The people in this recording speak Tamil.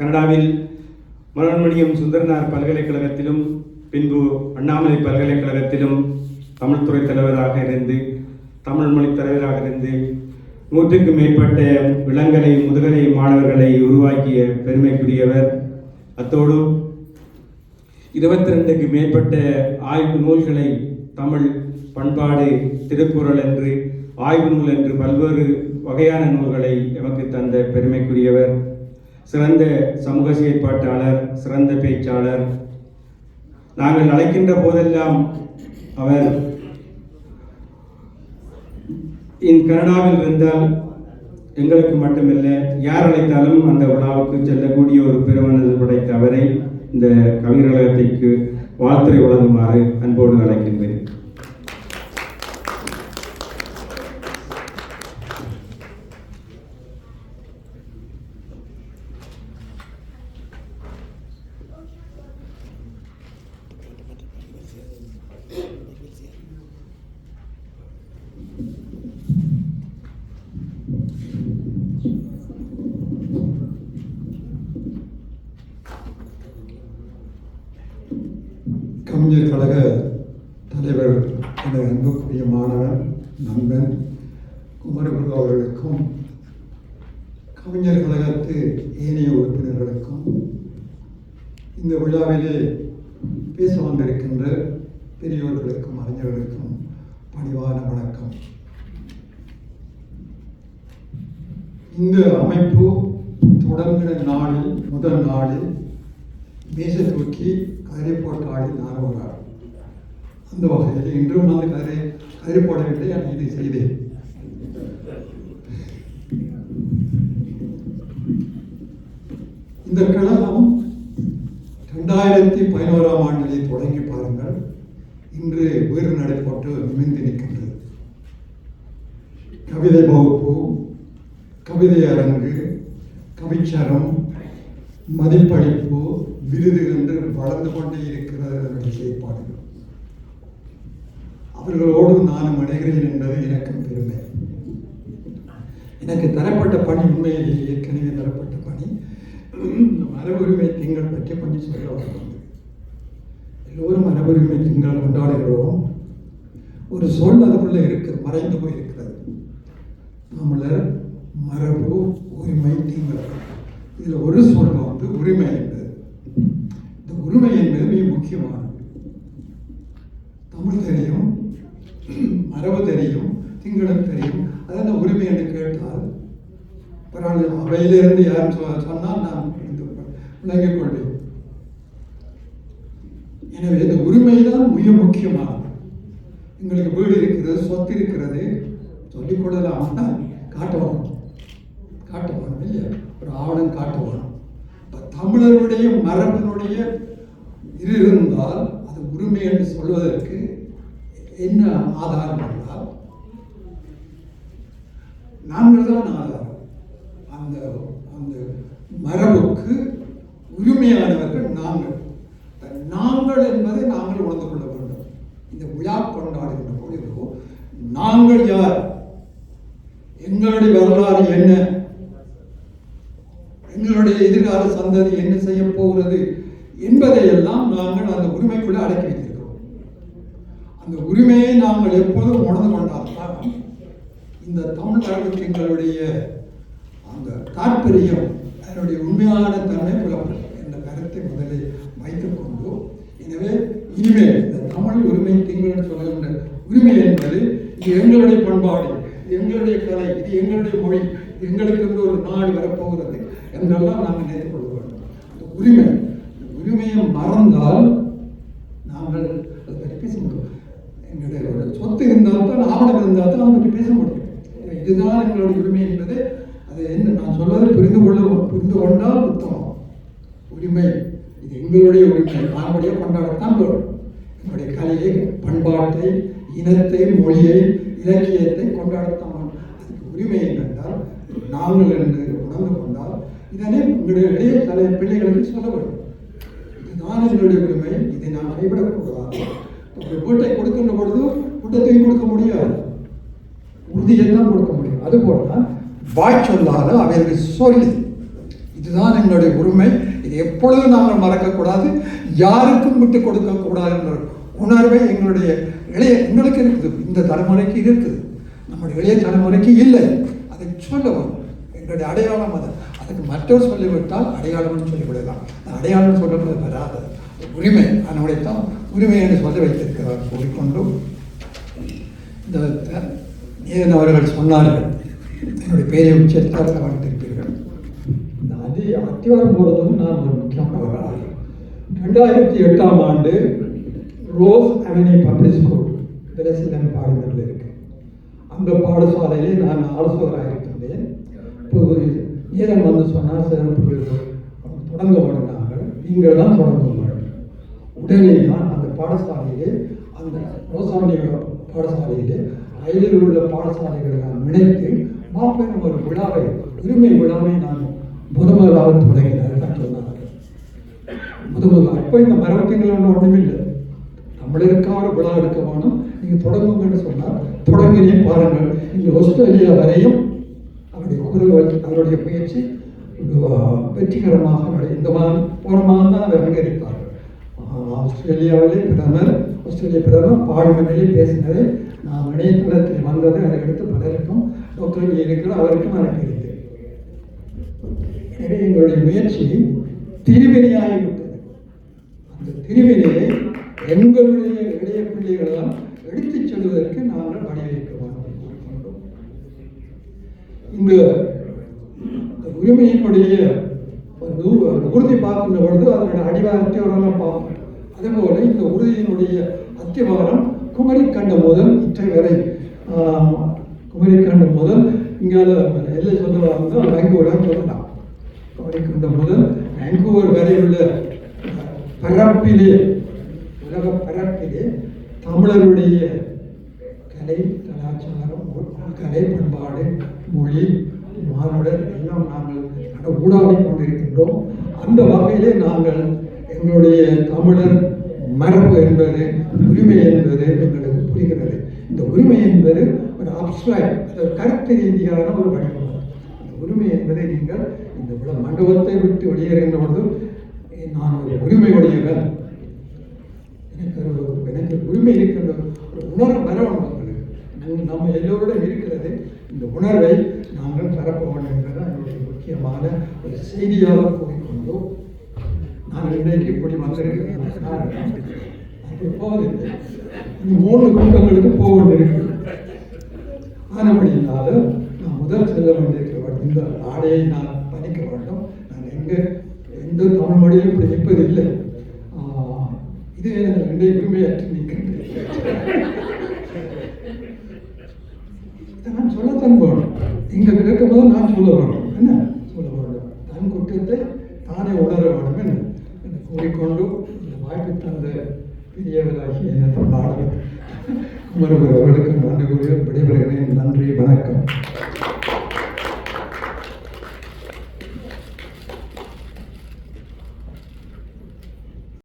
கனடாவில் மனோன்மணியம் சுந்தரனார் பல்கலைக்கழகத்திலும் பின்பு அண்ணாமலை பல்கலைக்கழகத்திலும் தமிழ்துறை தலைவராக இருந்து தமிழ் மொழி தலைவராக இருந்து நூற்றுக்கும் மேற்பட்ட இளங்கலை முதுகலை மாணவர்களை உருவாக்கிய பெருமைக்குரியவர். அத்தோடு இருபத்தி ரெண்டுக்கு மேற்பட்ட ஆய்வு நூல்களை தமிழ் பண்பாடு திருக்குறள் என்று ஆய்வு நூல் என்று பல்வேறு வகையான நூல்களை எமக்கு தந்த பெருமைக்குரியவர். சிறந்த சமூக செயற்பாட்டாளர் சிறந்த பேச்சாளர். நாங்கள் அழைக்கின்ற போதெல்லாம் அவர் இன் கனடாவில் இருந்தால் எங்களுக்கு மட்டுமல்ல யார் அழைத்தாலும் அந்த விழாவுக்கு செல்லக்கூடிய ஒரு பெருமனது படைத்த அவரை இந்த கவிஞர் கழகத்திற்கு வாழ்த்துறை வழங்குமாறு அன்போடு அழைக்கின்றேன். கவிஞர் தலைவர் எனது அன்புக்குரிய மாணவன் நண்பன் குமரகுரு அவர்களுக்கும் கவிஞர் கழகத்து ஏனைய உறுப்பினர்களுக்கும் இந்த விழாவிலே பேச வந்திருக்கின்ற பெரியோர்களுக்கும் அறிஞர்களுக்கும் பணிவான வணக்கம். இந்த அமைப்பு தொடங்கின நாளில் முதல் நாளில் மேச தூக்கி கரை போட்ட ஆளில் நான் ஒரு ஆள் அந்த வகையில் இன்றும் நான் கதிரை கதிரை போடவில்லை நான் இதை செய்தேன். இந்த கழகம் ரெண்டாயிரத்தி பதினோராம் ஆண்டிலே தொடங்கி பாருங்கள். இன்று வீறு நடைபெற்று நிமிந்து நிற்கின்றது. கவிதை வகுப்பு கவிதை அரங்கு கவிச்சரம் மதிப்பளிப்பு விருது என்று வளர்ந்து கொண்டே இருக்கிறது அதனுடைய செயற்பாடுகள் அவர்களோடு நானும் அடைகிறேன் என்பது எனக்கு பெருமை. எனக்கு தரப்பட்ட பணி உண்மையில் ஏற்கனவே தரப்பட்ட பணி. மரபுரிமை திங்கள் பற்றி கொஞ்சம் சொல்ல வேண்டும் எல்லோரும் மரபுரிமை திங்கள் கொண்டாடுகிறோம். ஒரு சொல் அதுக்குள்ளே இருக்கு மறைந்து போயிருக்கிறது. தமிழர் மரபு உரிமை திங்கள். இதில் ஒரு சொல் வந்து உரிமை என்பது இந்த உரிமை என்பது மிக முக்கியமானது தமிழ் தெரியும் மரபு தெரியும் திங்களும் தெரியும் அதான் உரிமை என்று கேட்டால் பரவாயில்ல அவையிலிருந்து யார் சொ- சொன்னால் நான் புரிந்து கொள்- விளங்கிக் எனவே இந்த உரிமை தான் மிக முக்கியமானது. எங்களுக்கு வீடு இருக்கிறது சொத்து இருக்கிறது. சொல்லிக் கொள்ளலாம். ஆனால் காட்ட வேணும் இல்லையா? ஒரு ஆவணம் காட்ட இப்போ தமிழருடைய மரபினுடைய இது இருந்தால் அது உரிமை என்று சொல்வதற்கு என்ன ஆதாரம் என்றால் நாங்கள் தான் ஆதாரம் அந்த அந்த மரபுக்கு உரிமையானவர்கள் நாங்கள். நாங்கள் என்பதை நாங்கள் உணர்ந்து கொள்ள வேண்டும். இந்த விழா கொண்டாடுகின்ற பொழுது நாங்கள் யார்? எங்களுடைய வரலாறு என்ன? எங்களுடைய எதிர்கால சந்ததி என்ன செய்ய போகிறது என்பதையெல்லாம் நாங்கள் அந்த உரிமைக்குள்ளே அடக்கி வைத்திருக்கிறோம். அந்த உரிமையை நாங்கள் எப்போதும் உணர்ந்து கொண்டால்தான் இந்த தமிழ்நாட்டுக்கு எங்களுடைய அந்த தாற்பயம் அதனுடைய உண்மையான தன்மை புலப்படும் என்ற கருத்தை முதலில் வைத்துக்கொண்டு எனவே இனிமேல் இந்த தமிழ் உரிமை திங்கள் சொல்லுகின்ற உரிமை என்பது இது எங்களுடைய பண்பாடு எங்களுடைய கலை இது எங்களுடைய மொழி எங்களுக்கு என்று ஒரு நாடு வரப்போகிறது என்றெல்லாம் நாங்கள் நினைத்துக் கொள்ள வேண்டும். அந்த உரிமை உரிமையை மறந்தால் நாங்கள் அதை பற்றி பேச முடியும். எங்களுடைய ஒரு சொத்து இருந்தால் தான் ஆவணம் இருந்தால் தான் அதை பற்றி பேச முடியும். இதுதான் எங்களுடைய உரிமை என்பது அது என்ன? நான் சொல்வதை புரிந்து கொள்ள புரிந்து கொண்டால் உத்தமம் உரிமை. இது எங்களுடைய உரிமை. நாங்களுடைய கொண்டாடத்தான் வேண்டும் என்னுடைய கலையை பண்பாட்டை இனத்தை மொழியை இலக்கியத்தை கொண்டாடத்தான் அதுக்கு உரிமை என்னென்றால் நாங்கள் என்று உணர்ந்து கொண்டால் இதனை உங்களுடைய இளைய தலை பிள்ளைகளுக்கு சொல்ல வேண்டும். இதுதான் எங்களுடைய உரிமை. இதை நாம் கைவிடக்கூடாது ஒரு வீட்டை கொடுக்கின்ற பொழுது வீட்டத்தையும் கொடுக்க முடியாது. உறுதியை தான் கொடுக்க முடியும். அதுபோல வாய் சொல்லாத அவைகளுக்கு சொல்லி இதுதான் எங்களுடைய உரிமை. இது எப்பொழுதும் நாங்கள் மறக்கக்கூடாது. யாருக்கும் விட்டு கொடுக்கக்கூடாது என்ற உணர்வை எங்களுடைய இளைய எங்களுக்கு இருக்குது. இந்த தலைமுறைக்கு இருக்குது. நம்முடைய இளைய தலைமுறைக்கு இல்லை. அதை சொல்லவும் எங்களுடைய அடையாளம் அது. அதுக்கு மற்றவர் சொல்லிவிட்டால் அடையாளம்னு சொல்லிவிடலாம். அந்த அடையாளம் சொல்லப்படுது வராது. உரிமை. அதனுடையத்தான் உரிமை என்று சொல்லி வைத்திருக்கிறார். கூறிக்கொண்டும் இந்த ஏன் அவர்கள் சொன்னார்கள். என்னுடைய பெயரை உச்சரித்தால் கவனித்திருப்பீர்கள் இந்த அதி அத்திவாரம் போகிறதும் நான் ஒரு முக்கியமான ஒரு ஆள் ரெண்டாயிரத்தி எட்டாம் ஆண்டு ரோஸ் அவென்யூ பப்ளிக் ஸ்கூல் பிரசிலம் பாடங்களில் இருக்கு. அந்த பாடசாலையிலே நான் ஆலோசகராக இருக்கின்றேன். இப்போ நேரம் வந்து சொன்னால் சிறப்பு தொடங்க மாட்டாங்க நீங்கள் தான் தொடங்க மாட்டோம் உடனே தான் அந்த பாடசாலையிலே அந்த ரோசாவணிய பாடசாலையிலே அயலில் உள்ள பாடசாலைகளை நான் மாப்பெரும் மாபெரும் ஒரு விழாவை உரிமை விழாவை நான் முத முதலாக தொடங்கினார் தான் சொன்னார்கள். முத முதல் அப்போ இந்த மரபத்திங்கள் ஒன்றும் ஒன்றுமில்லை தமிழருக்காக ஒரு விழா எடுக்க வேணும். நீங்கள் தொடங்குங்கன்னு சொன்னால் தொடங்கினே பாருங்கள். இங்கே ஆஸ்திரேலியா வரையும் அவருடைய குரல் அவருடைய முயற்சி வெற்றிகரமாக இந்த மாதம் போன மாதம் தான் அவர் அங்கே ஆஸ்திரேலியாவிலே பிரதமர் ஆஸ்திரேலிய பிரதமர் பார்லிமெண்டிலே பேசினதை நான் இணையதளத்தில் வந்ததை அதை எடுத்து பலருக்கும் ஒத்துழைப்பு இருக்கிறோம் அவருக்கும் அனுப்பியிருந்தேன் எனவே எங்களுடைய முயற்சி திருவினையாகிவிட்டது அந்த திருவினையை எங்களுடைய இளைய பிள்ளைகளெல்லாம் எடுத்துச் செல்வதற்கு நாங்கள் வழிவகுக்க வேண்டும். இந்த இந்த உரிமையினுடைய உறுதி பார்க்கின்ற பொழுது அதனுடைய அடிவாரத்தை அவரெல்லாம் பார்ப்போம் அதேபோல இந்த உறுதியினுடைய அத்திவாரம் குமரிக்கண்டம் முதல் இற்றை வரை ஆஹ், குமரிக்கண்டம் முதல் இங்கே எல்லை சொல்ல வந்தால் பெங்களூர் சொல்லலாம் குமரிக்கண்டம் முதல் வேங்கூவர் வரை உள்ள பரப்பிலே உலக பரப்பிலே தமிழருடைய கலை கலாச்சாரம் கலை பண்பாடு மொழி மானுடர் எல்லாம் நாங்கள் ஊடாடி கொண்டிருக்கின்றோம். அந்த வகையிலே நாங்கள் எங்களுடைய தமிழர் மரபு என்பது உரிமை என்பது எங்களுக்கு புரிகிறது. இந்த உரிமை என்பது ஒரு அப்ஸ்ட்ராக்ட் ஒரு கருத்து ரீதியான ஒரு வடிவம். அந்த உரிமை என்பதை நீங்கள் இந்த விழா மண்டபத்தை விட்டு வெளியேறுகின்ற பொழுது நான் ஒரு உரிமை உடையவன். எனக்கு ஒரு எனக்கு உரிமை இருக்கின்ற ஒரு உணர்வு வரணும் உங்களுக்கு. நம்ம- நம்ம எல்லோருடன் இருக்கிறது. இந்த உணர்வை நாங்கள் பரப்ப வேண்டும் என்பது என்னுடைய முக்கியமான ஒரு செய்தியாக கூறிக்கொண்டோம் நான் இன்றைக்கு இப்படி வந்திருக்கிறேன் அப்படி போவதில்லை இன்னும் மூன்று கூட்டங்களுக்கு போக வேண்டியிருக்கு ஆனபடியினால நான் முதல் செல்ல வேண்டியிருக்கிற இந்த ஆடையை நான் பணிக்க வேண்டும். நான் எங்கே எந்த தமிழ் மொழியும் இப்படி நிற்பதில்லை. ஆஹ், இது எனக்கு ரெண்டே உரிமையற்று நிற்கின்றேன் நான் சொல்லத்தான் போகணும் இங்கே கேட்கும் போது நான் சொல்ல வேணும். என்ன சொல்ல வேண்டும் தன் குற்றத்தை தானே உணர வேண்டும் என்ன என்று இந்த வாய்ப்பு தந்த பெரியவராகிய பாடல் நாடு அவர்களுக்கு நன்றி கூறி விடைபெறுகிறேன். நன்றி வணக்கம்.